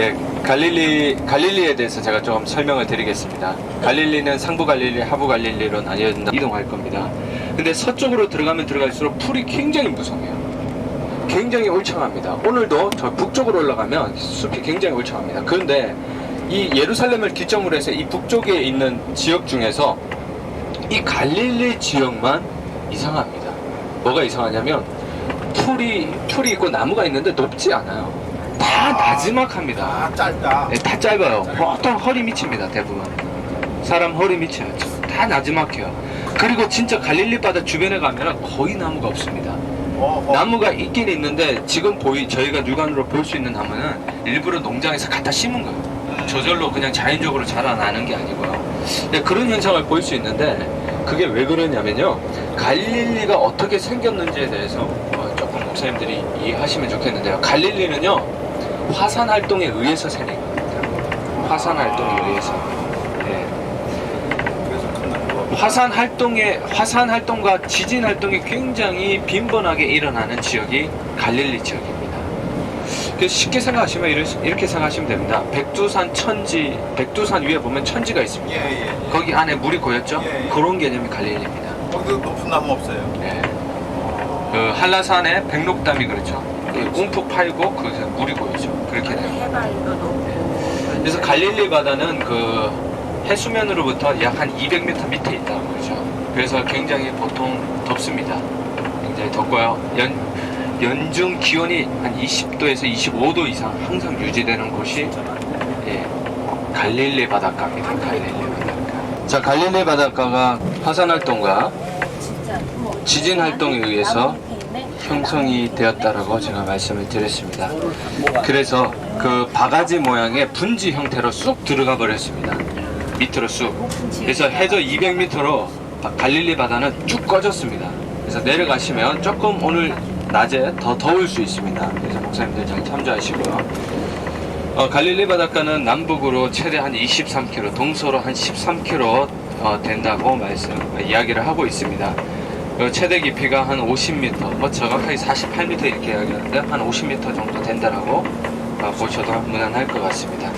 예, 갈릴리 갈릴리에 대해서 제가 좀 설명을 드리겠습니다. 갈릴리는 상부 갈릴리, 하부 갈릴리로 나뉘어진다 이동할 겁니다. 근데 서쪽으로 들어가면 들어갈수록 풀이 굉장히 무성해요. 굉장히 울창합니다. 오늘도 저 북쪽으로 올라가면 숲이 굉장히 울창합니다. 그런데 이 예루살렘을 기점으로 해서 이 북쪽에 있는 지역 중에서 이 갈릴리 지역만 이상합니다. 뭐가 이상하냐면 풀이 풀이 있고 나무가 있는데 높지 않아요. 다 나지막합니다. 아 짧다. 네, 다 짧아요. 보통 허리 밑입니다, 대부분. 사람 허리 밑이에요. 다 나지막해요. 그리고 진짜 갈릴리 바다 주변에 가면 거의 나무가 없습니다. 어, 어. 나무가 있긴 있는데 지금 보이 저희가 육안으로 볼 수 있는 나무는 일부러 농장에서 갖다 심은 거예요. 저절로 그냥 자연적으로 자라나는 게 아니고요. 근데 그런 현상을 볼 수 있는데 그게 왜 그러냐면요. 갈릴리가 어떻게 생겼는지에 대해서 어, 조금 목사님들이 이해하시면 좋겠는데요. 갈릴리는요. 화산 활동에 의해서 생긴 겁니다. 화산 활동에 의해서. 예. 나무가. 화산 활동에 화산 활동과 지진 활동이 굉장히 빈번하게 일어나는 지역이 갈릴리 지역입니다. 그래서 쉽게 생각하시면 이렇- 이렇게 생각하시면 됩니다. 백두산 천지, 백두산 위에 보면 천지가 있습니다. 예 예. 예. 거기 안에 물이 고였죠? 예, 예. 그런 개념이 갈릴리입니다. 거기도 높은 나무 없어요. 예. 그 한라산에 백록담이 그렇죠. 그 움푹 파이고 거기서 물이 고이죠. 그렇게 돼요. 해발도 높고 그래서 갈릴리 바다는 그 해수면으로부터 약 한 200m 밑에 있다고 그러죠. 그래서 굉장히 보통 덥습니다. 굉장히 덥고요. 연, 연중 기온이 한 20도에서 25도 이상 항상 유지되는 곳이 예, 갈릴리 바닷가입니다. 갈릴리 바닷가. 자, 갈릴리 바닷가가 화산 활동과 진짜 뭐 지진 활동에 의해서. 형성이 되었다라고 제가 말씀을 드렸습니다. 그래서 그 바가지 모양의 분지 형태로 쑥 들어가 버렸습니다. 밑으로 쑥. 그래서 해저 200m로 갈릴리 바다는 쭉 꺼졌습니다. 그래서 내려가시면 조금 오늘 낮에 더 더울 수 있습니다. 그래서 목사님들 잘 참조하시고요. 어, 갈릴리 바닷가는 남북으로 최대 한 23km, 동서로 한 13km 어, 된다고 말씀 이야기를 하고 있습니다. 그 최대 깊이가 한 50m, 뭐 정확하게 48m 이렇게 이야기하는데 한 50m 정도 된다라고 어, 보셔도 무난할 것 같습니다.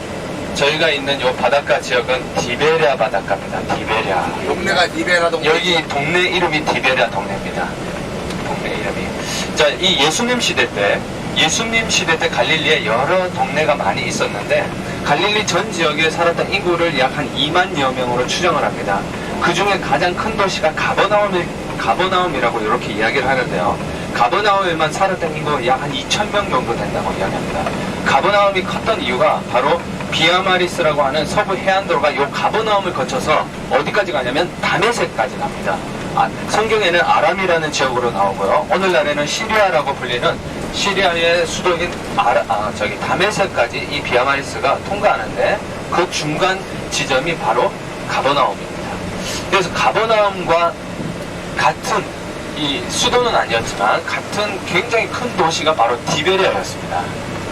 저희가 있는 이 바닷가 지역은 디베리아 바닷가입니다. 디베리아. 동네가 니베라 동네. 여기 동네 이름이 디베리아 동네입니다. 동네 이름이. 자, 이 예수님 시대 때, 예수님 시대 때 갈릴리에 여러 동네가 많이 있었는데, 갈릴리 전 지역에 살았던 인구를 약 한 2만여 명으로 추정을 합니다. 그 중에 가장 큰 도시가 가버나움이, 가버나움이라고 이렇게 이야기를 하는데요. 가버나움에만 살았던 인구 약한 2,000명 정도 된다고 이야기합니다. 가버나움이 컸던 이유가 바로 비아마리스라고 하는 서부 해안도로가 요 가버나움을 거쳐서 어디까지 가냐면 다메섹까지 갑니다. 아, 성경에는 아람이라는 지역으로 나오고요. 오늘날에는 시리아라고 불리는 시리아의 수도인 아라, 아, 저기 다메섹까지 이 비아마리스가 통과하는데 그 중간 지점이 바로 가버나움입니다. 그래서 가버나움과 같은 이 수도는 아니었지만 같은 굉장히 큰 도시가 바로 디베리아였습니다.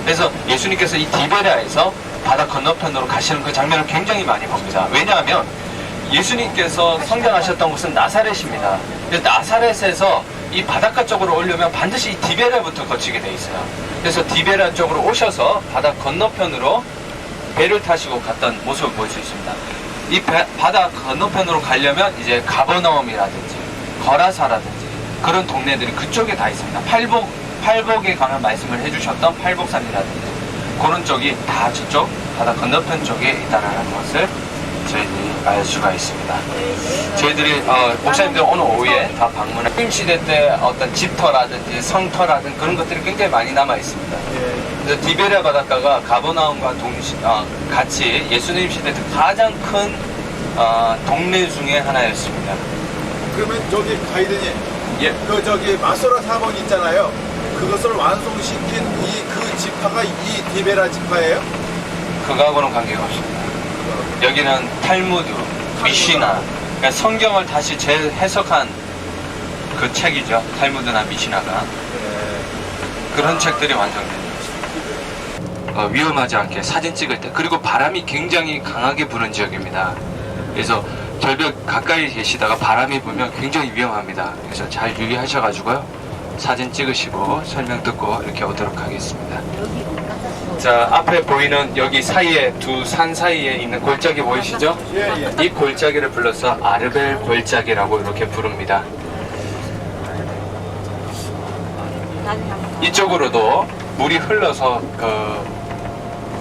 그래서 예수님께서 이 디베리아에서 바다 건너편으로 가시는 그 장면을 굉장히 많이 봅니다. 왜냐하면 예수님께서 성장하셨던 곳은 나사렛입니다. 근데 나사렛에서 이 바닷가 쪽으로 오려면 반드시 이 디베리아부터 거치게 돼 있어요. 그래서 디베리아 쪽으로 오셔서 바다 건너편으로 배를 타시고 갔던 모습을 볼 수 있습니다. 이 배- 바다 건너편으로 가려면 이제 가버나움이라든지 거라사라든지 그런 동네들이 그쪽에 다 있습니다. 팔복 팔복에 관한 말씀을 해주셨던 팔복산이라든지 그런 쪽이 다 저쪽 바다 건너편 쪽에 있다는 것을 저희들이 알 수가 있습니다. 저희들이 어, 목사님들 오늘 오후에 다 방문한 임 시대 때 어떤 집터라든지 성터라든지 그런 것들이 굉장히 많이 남아 있습니다. 디베리아 바닷가가 가버나움과 동시, 어, 같이 예수님 시대 때 가장 큰 어, 동네 중에 하나였습니다. 그러면 저기 가이드님, 예. 그 저기 마소라 사번 있잖아요. 그것을 완성시킨 이 그 지파가 이 디베라 지파예요? 그거하고는 관계가 없습니다. 여기는 탈무드, 미시나, 그러니까 성경을 다시 재해석한 그 책이죠. 탈무드나 미시나가. 그런 책들이 완성됩니다. 어, 위험하지 않게 사진 찍을 때 그리고 바람이 굉장히 강하게 부는 지역입니다. 그래서 절벽 가까이 계시다가 바람이 불면 굉장히 위험합니다. 그래서 잘 유의하셔가지고요. 사진 찍으시고 설명 듣고 이렇게 오도록 하겠습니다. 자, 앞에 보이는 여기 사이에 두 산 사이에 있는 골짜기 보이시죠? 이 골짜기를 불러서 아르벨 골짜기라고 이렇게 부릅니다. 이쪽으로도 물이 흘러서 그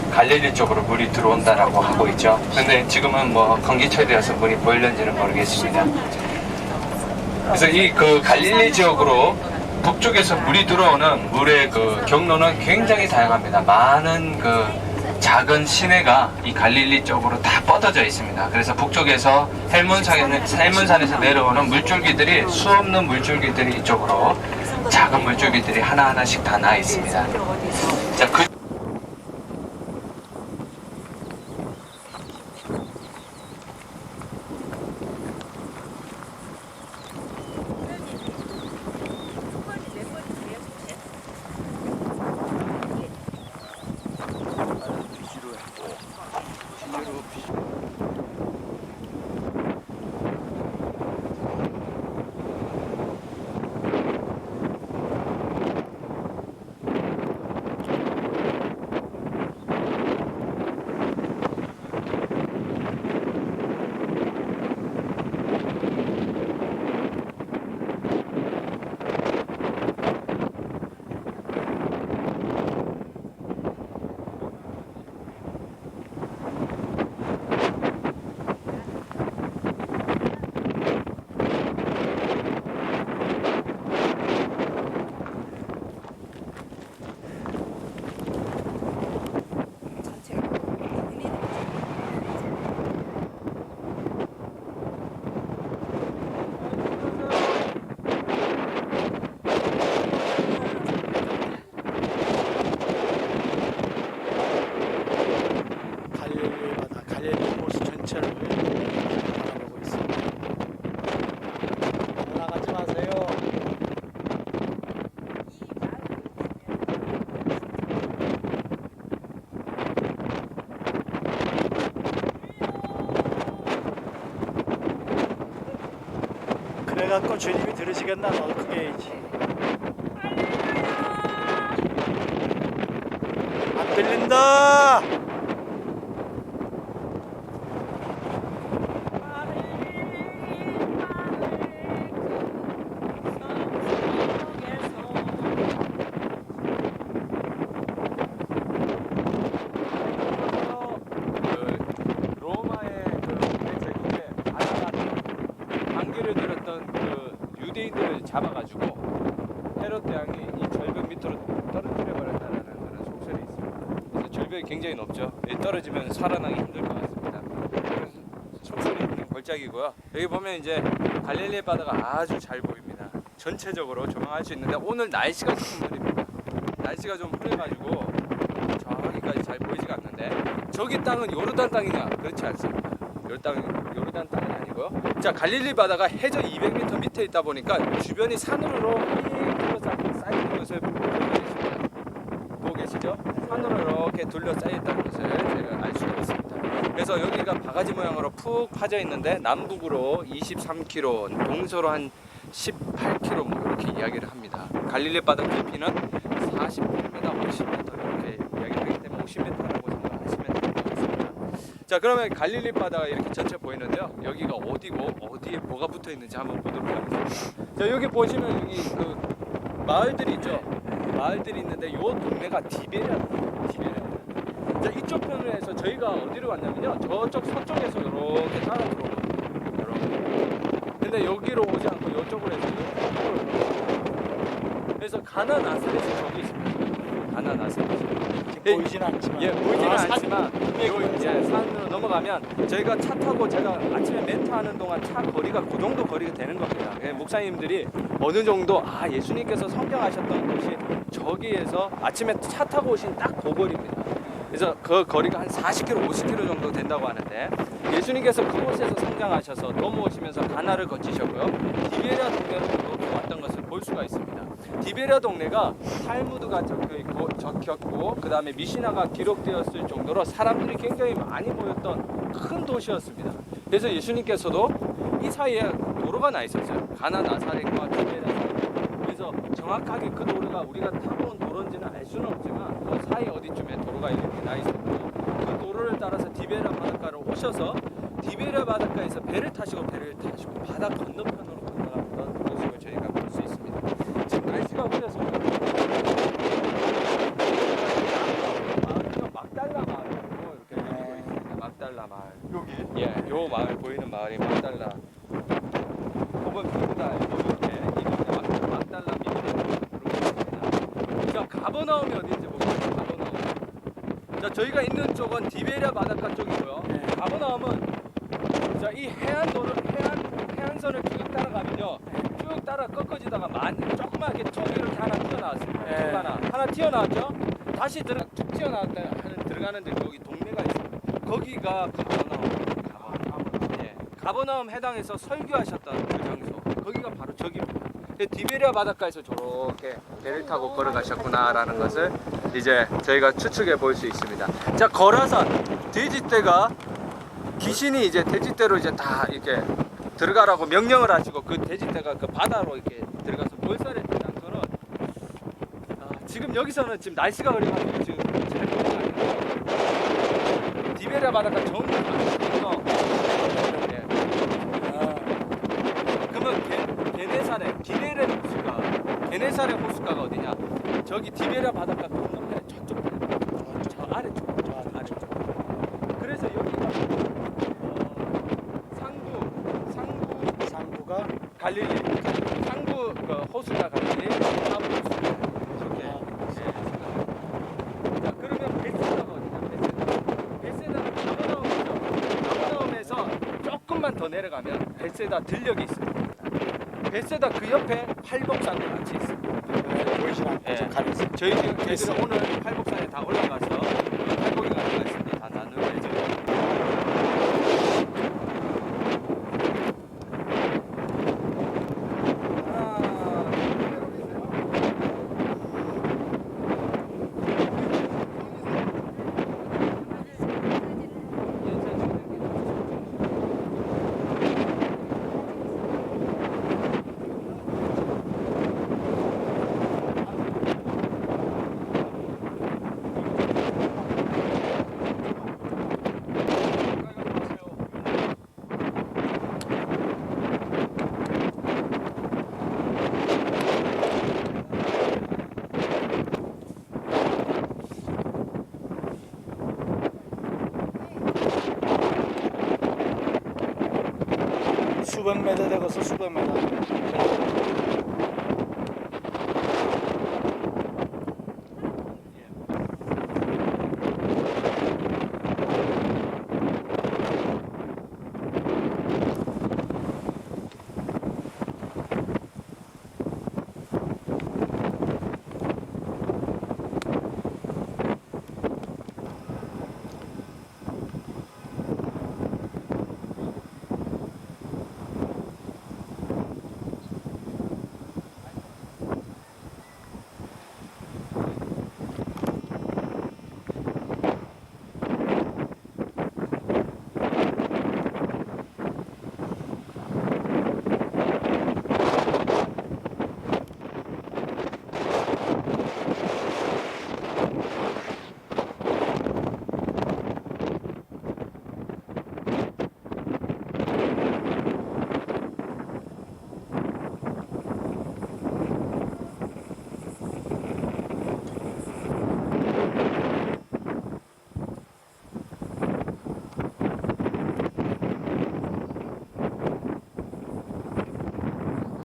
갈릴리 쪽으로 물이 들어온다라고 하고 있죠. 근데 지금은 뭐 건기철이라서 물이 보일는지는 모르겠습니다. 그래서 이 그 갈릴리 지역으로 북쪽에서 물이 들어오는 물의 그 경로는 굉장히 다양합니다. 많은 그 작은 시내가 이 갈릴리 쪽으로 다 뻗어져 있습니다. 그래서 북쪽에서 헬문산에, 헬문산에 서 내려오는 물줄기들이 수없는 물줄기들이 이쪽으로 작은 물줄기들이 하나하나씩 다 나 있습니다. 자, 그 갈릴리 호수 전체를 바라보고 있습니다. 올라가지 마세요. 그래갖고 주님이 들으시겠나 너 크게 해야지. 안 들린다. 그 로마의 그 제국에 아나가 반기를 들었던 그 유대인들을 잡아가지고 대왕이 이 절벽 밑으로 떨어뜨려 버렸다는 그런 속설이 있습니다. 그래서 절벽이 굉장히 높죠. 여기 떨어지면 살아나기 힘들 것 같습니다. 속설이 있는 골짜기고요. 여기 보면 이제 갈릴리 바다가 아주 잘 보입니다. 전체적으로 조망할 수 있는데 오늘 날씨가 조금 흐립니다. 날씨가 좀 흐려가지고 저기까지 잘 보이지가 않는데 저기 땅은 요르단 땅이냐? 그렇지 않습니다. 요르단, 요르단 땅은 아니고요. 자, 갈릴리 바다가 해저 200m 밑에 있다 보니까 주변이 산으로 휙 둘러싸고 쌓이는 것을 보고 계시죠? 산으로 이렇게 둘러싸여 있다는 것을 제가 알 수가 있습니다. 그래서 여기가 바가지 모양으로 푹 파져 있는데 남북으로 23km, 동서로 한 18km 뭐 이렇게 이야기를 합니다. 갈릴리 바다 깊이는 40m, 50m 이렇게 이야기를 하기 때문에 50m라고 생각하시면 될 것 같습니다. 자 그러면 갈릴리 바다가 이렇게 전체 보이는데요. 여기가 어디고 어디에 뭐가 붙어 있는지 한번 보도록 하겠습니다. 자 여기 보시면 여기 그 마을들이 있죠. 마을들이 있는데 요 동네가 디베리아, 디베리아. 자 이쪽 편에서 저희가 어디로 왔냐면요. 저쪽 서쪽에서 이렇게 따라 들어오거든요. 이렇게. 근데 여기로 오지 않고 이쪽으로 해서 들어오거든요. 그래서 가나 나사렛이 저기 있습니다. 가나 나사렛이. 예, 보이진 않지만. 예, 보이지는 아, 산- 않지만 예, 요 넘어가면 저희가 차 타고 제가 아침에 멘트 하는 동안 차 거리가 그 정도 거리가 되는 겁니다. 예, 목사님들이 어느 정도 아 예수님께서 성경하셨던 곳이 저기에서 아침에 차 타고 오신 딱 그 거리입니다. 그래서 그 거리가 한 40km, 50km 정도 된다고 하는데 예수님께서 그곳에서 성장하셔서 넘어오시면서 가나를 거치셨고요. 디베리아 동네로 볼 수가 있습니다. 디베리아 동네가 탈무드가 적혀 있고 적혔고 그 다음에 미시나가 기록되었을 정도로 사람들이 굉장히 많이 모였던 큰 도시였습니다. 그래서 예수님께서도 이 사이에 도로가 나 있었어요. 가나 나사렛과 사이. 그래서 정확하게 그 도로가 우리가 타고 온 도로인지는 알 수는 없지만 그 사이 어디쯤에 도로가 이렇게 나 있었고 그 도로를 따라서 디베라 바닷가를 오셔서 디베라 바닷가에서 배를 타시고 배를 타시고 바다 건너편으로 건너갔던 모습을 저희가 볼 수 있습니다. 지금 날씨가 흐려서 마을은 막달라 마을이라고 이렇게 여기고 있습니다. 막달라 마을. 여기 예, 요 마을 보이는 마을이 막달라. 혹은 비구다 이렇게 이름이 막- 막달라 미국으로 부르고 있습니다. 자, 가버나움이 어디인지 보겠습니다. 가버나움. 자, 저희가 있는 쪽은 디베리아 바닷가 쪽이고요. 가버나움은 자, 이 해안도를 해안 해안선을 쭉 따라가면요. 쭉 따라 꺾어지다가 만 조그맣게 쭉 이렇게 하나 튀어나왔습니다. 예. 쭉 하나 하나 튀어나왔죠. 다시 들어 쭉 튀어나왔다 들어가는데 여기 동네가 있습니다. 거기가 가버나움. 가버나움. 예. 가버나움 해당에서 설교하셨던 그 장소. 거기가 바로 저기입니다. 그 디베리아 바닷가에서 저렇게 배를 타고 걸어가셨구나라는 것을 이제 저희가 추측해 볼 수 있습니다. 자, 거라산 돼지떼가 귀신이 이제 돼지떼로 이제 다 이렇게 들어가라고 명령을 하시고 그 돼지떼가 그 바다로 이렇게 들어가서 몰살했던 장소는 아, 지금 여기서는 지금 날씨가 흐려가지고 지금 디베리아 바닷가 전부 다 예. 그러면 게, 게네산의 기네레 호수가 게네산의 호수가가 어디냐? 저기 디베리아 바닷가 건너편에 저쪽 저 아래쪽 저 아래쪽. 그래서 여기가 어, 상부 상부 상부가 갈릴리 상부 그 호수가 갈릴리 하부 호수 이렇게 예. 자 그러면 베세다가 어디냐? 베세다 베세다는 가버나움이죠 가버나움에서 조금만 더 내려가면 베세다 들녘이 있습니다. 베세다 그 옆에 팔복산도 같이 있습니다. 예. 좀 가려서? 저희 지금 저희들은 오늘 팔복산에 다 올라가서 शुभम मेहता ते कसं शुभम मेहता।